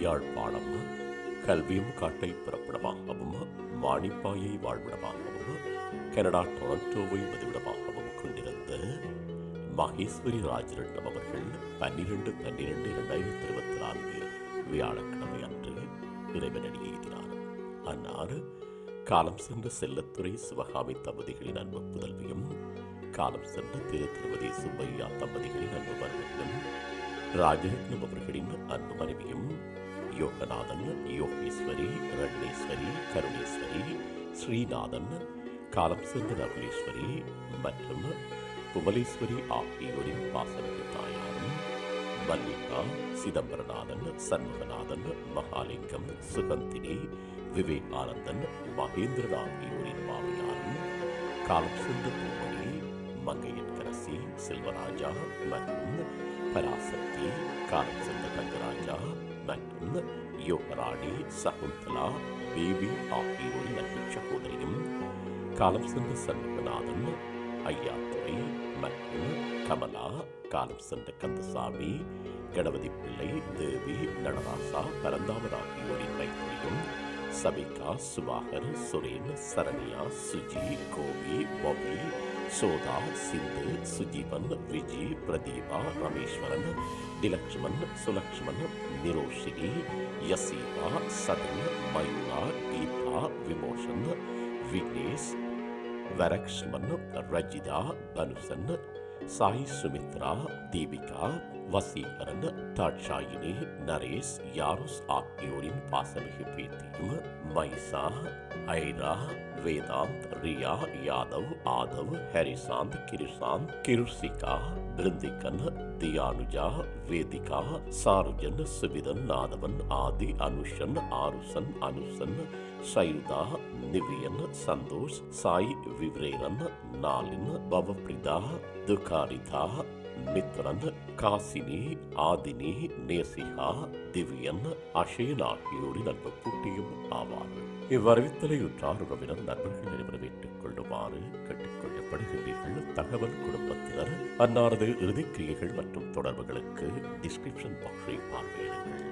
யாழ்ப்பாணம் கல்வியும் காட்டை பிறப்பிடமாகவும் மாணிப்பாயை வாழ்விடமாகவும் கனடா டொரண்டோவை வதிவிடமாகவும் கொண்டிருந்த மகேஸ்வரி ராஜரட்னம் அவர்கள் பன்னிரெண்டு பன்னிரெண்டு இரண்டாயிரத்தி இருபத்தி நான்கு வியாழக்கிழமை அன்று இறைவனடி எழுதினார் அன்னார் காலம் சென்ற செல்லத்துறை சிவகாமி தம்பதிகளின் அன்பு புதல்வியும் காலம் சென்ற திரு திருமதி சுப்பையா தம்பதிகளின் அன்பு மருமகனும் ராஜரத்னம் அவர்களின் அன்பு மனைவியும் யோகநாதன் யோகேஸ்வரி ரட்னேஸ்வரி கருணேஸ்வரி ஸ்ரீநாதன் காலம் சென்ற ரகுலேஸ்வரி மற்றும் புவலேஸ்வரி ஆகியோரின் பாசமிகு தாயாரும் மல்லிகா சிதம்பரநாதன் சண்முகநாதன் மகாலிங்கம் சுகந்தினி விவேகானந்தன் மகேந்திரன் ஆகியோரின் மாமியாரும் காலம் சென்ற பூமணி சக்தி செல்வராஜா மற்றும் பராசக்தி காலம் தங்கராஜா மற்றும் யோகராணி சகுந்தலா பேபி ஆகியோரின் அன்பு சகோதரியும் காலம் சென்ற சண்முகநாதன் ஐயாத்துறை மற்றும் கமலா காலம் சென்ற கந்தசாமி கணபதி பிள்ளை தேவி நடராசா பரந்தாமன் ஆகியோரின் மைத்திரியும் சபிகா சுபாகர் சுரேன் சரண்யா சுஜி கோபி பாபி சோதா சிந்து சுஜீவன் விஜி பிரதீபா ரமேஸ்வரன் டிலக்ஷ்மன் சுலக்ஷ்மன் நிரோஷினி யசீபா சதன் மயூரா கீதா விமோஷன் விக்னேஷ் வரக்ஷ்மன் ரஜிதா தனுசன் சாய் சுமித்ரா தீபிகா வசீகரன் தாட்சாயினி நரேஷ் யாருஸ் ஆகியோரின் பாசமிகு பேத்தியும் மைசா ஐரா வேதாந்த் ரியா யாதவ் ஆதவ் ஹரிசாந்த் கிருசாந்த் கிருஷிகா பிருந்திகன் தியானுஜா வேதிகா சாருஜன் சுவிதன் நாதவன் ஆதி அனுஷன் ஆருசன் அனுசன் சைருதா நிவியன் சந்தோஷ் சாய் விவ்ரேரன் நாலின் பவப்ரிதா துகாரிதா மித்ரன் காசினி ஆதினி நேசிகா திவ்யன் அஷயன் ஆகியோரின் அன்பு கூட்டியும் ஆவார். இவ்வறிவித்தலை உற்றார் உறவினர் நண்பர்கள் நிறைவேற்றிக் கொள்ளுமாறு கேட்டுக்கொள்ளப்படுகின்றீர்கள். தகவல் குடும்பத்தினர் அன்னாரது இறுதிக்கிரியைகள் மற்றும் தொடர்புகளுக்கு டிஸ்கிரிப்ஷன் பாக்ஸை பார்வையிடுங்கள்.